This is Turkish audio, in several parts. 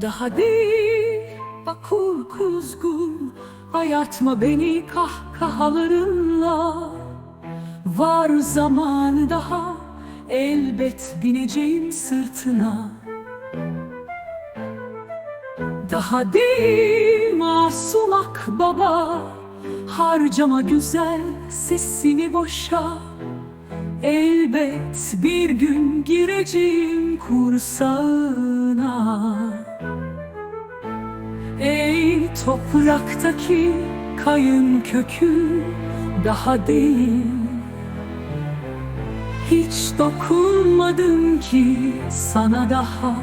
Daha değil bakul kuzgun Ayartma beni kahkahalarınla. Var zamanı daha Elbet bineceğim sırtına. Daha değil masum akbaba Harcama güzel sesini boşa. Elbet bir gün gireceğim kursağına Ey topraktaki kayın kökü daha değil. Hiç dokunmadım ki sana daha.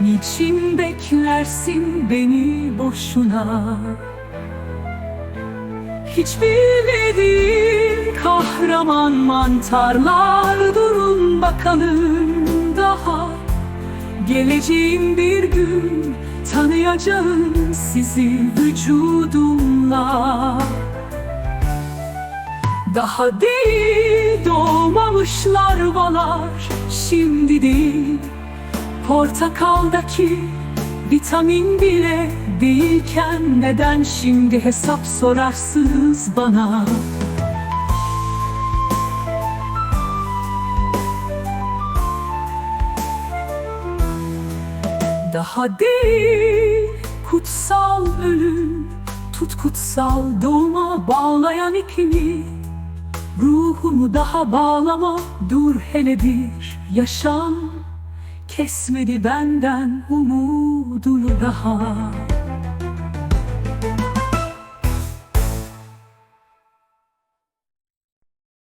Niçin beklersin beni boşuna? Hiç bilmediğim kahraman mantarlar durun bakalım daha. Geleceğim bir gün tanıyacağım sizi vücudumla. Daha değil doğmamışlar balar şimdi değil. Portakaldaki vitamin bile değilken neden şimdi hesap sorarsınız bana? Daha değil. Kutsal ölüm Tut kutsal doğuma bağlayan ipini. Ruhumu daha bağlama dur hele bir yaşam Kesmedi benden umudunu daha